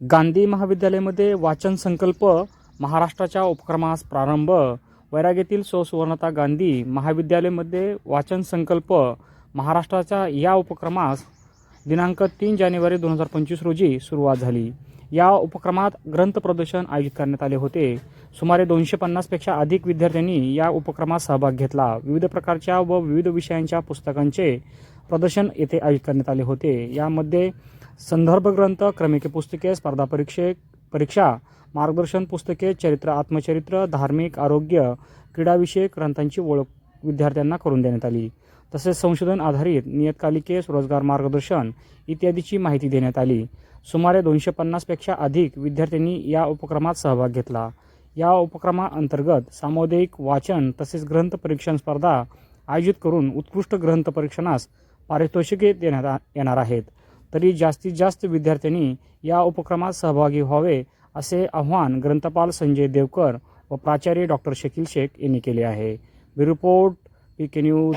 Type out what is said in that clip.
गांधी महाविद्यालयामध्ये वाचन संकल्प महाराष्ट्राच्या उपक्रमास प्रारंभ. वैराग सौ सुवर्णता गांधी महाविद्यालयामध्ये वाचन संकल्प महाराष्ट्राच्या या उपक्रमास दिनांक तीन जानेवारी दोन हजार पंचवीस रोजी सुरुवात झाली. या उपक्रमात ग्रंथ प्रदर्शन आयोजित करण्यात आले होते. सुमारे दोनशे पन्नासपेक्षा अधिक विद्यार्थ्यांनी या उपक्रमात सहभाग घेतला. विविध प्रकारच्या व विविध विषयांच्या पुस्तकांचे प्रदर्शन येथे आयोजित करण्यात आले होते. यामध्ये संदर्भ ग्रंथ क्रमिके पुस्तके स्पर्धा परीक्षे परीक्षा मार्गदर्शन पुस्तके चरित्र आत्मचरित्र धार्मिक आरोग्य क्रीडाविषयक ग्रंथांची ओळख विद्यार्थ्यांना करून देण्यात आली. तसेच संशोधन आधारित नियतकालिके रोजगार मार्गदर्शन इत्यादीची माहिती देण्यात आली. सुमारे दोनशे पन्नासपेक्षा अधिक विद्यार्थ्यांनी या उपक्रमात सहभाग घेतला. या उपक्रमाअंतर्गत सामुदायिक वाचन तसेच ग्रंथ परीक्षण स्पर्धा आयोजित करून उत्कृष्ट ग्रंथ परीक्षणास पारितोषिके देणार येणार आहेत. तरी जास्तीत जास्त विद्यार्थ्यांनी या उपक्रमात सहभागी व्हावे असे आव्हान ग्रंथपाल संजय देवकर व प्राचार्य डॉक्टर शकील शेख यांनी केले आहे. Report P K news